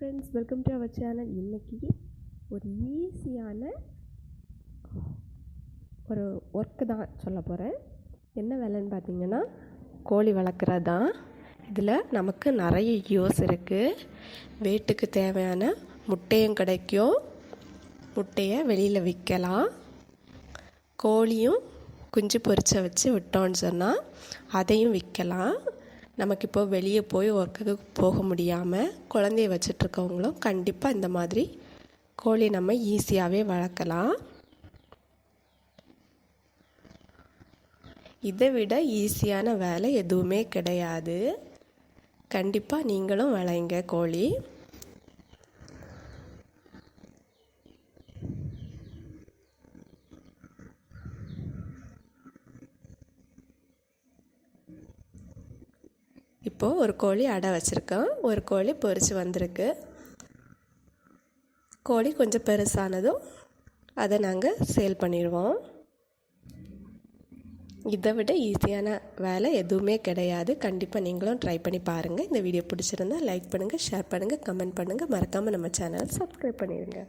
Friends welcome to our channel இன்றைக்கி ஒரு ஈஸியான ஒரு ஒர்க்கு தான் சொல்ல போகிறேன் என்ன வேலைன்னு பார்த்தீங்கன்னா கோழி வளர்க்குறது? தான் இதில் நமக்கு நிறைய யூஸ் இருக்குது வீட்டுக்கு தேவையான முட்டையும் கிடைக்கும். முட்டையை வெளியில் விற்கலாம். கோழியும் குஞ்சு பொரிச்ச வச்சு விட்டோன்னு சொன்னால் அதையும் விற்கலாம். நமக்கு இப்போ வெளியே போய் ஒர்க்குக்கு போக முடியாமல் குழந்தைய வச்சிட்ருக்கவங்களும் கண்டிப்பாக இந்த மாதிரி கோழி நம்ம ஈஸியாகவே வளர்க்கலாம். இதை விட ஈஸியான வேலை எதுவுமே கிடையாது. கண்டிப்பாக நீங்களும் வளைங்க கோழி. இப்போது ஒரு கோழி அடை வச்சுருக்கோம் ஒரு கோழி பொறிச்சு வந்திருக்கு. கோழி கொஞ்சம் பெருசானதும் அதை நாங்கள் சேல் பண்ணிடுவோம். இதை விட ஈஸியான வேலை எதுவுமே கிடையாது. கண்டிப்பாக நீங்களும் ட்ரை பண்ணி பாருங்கள் இந்த வீடியோ பிடிச்சிருந்தா லைக் பண்ணுங்கள் ஷேர் பண்ணுங்கள் கமெண்ட் பண்ணுங்கள் மறக்காமல் நம்ம சேனலை சப்ஸ்கிரைப் பண்ணிடுங்க.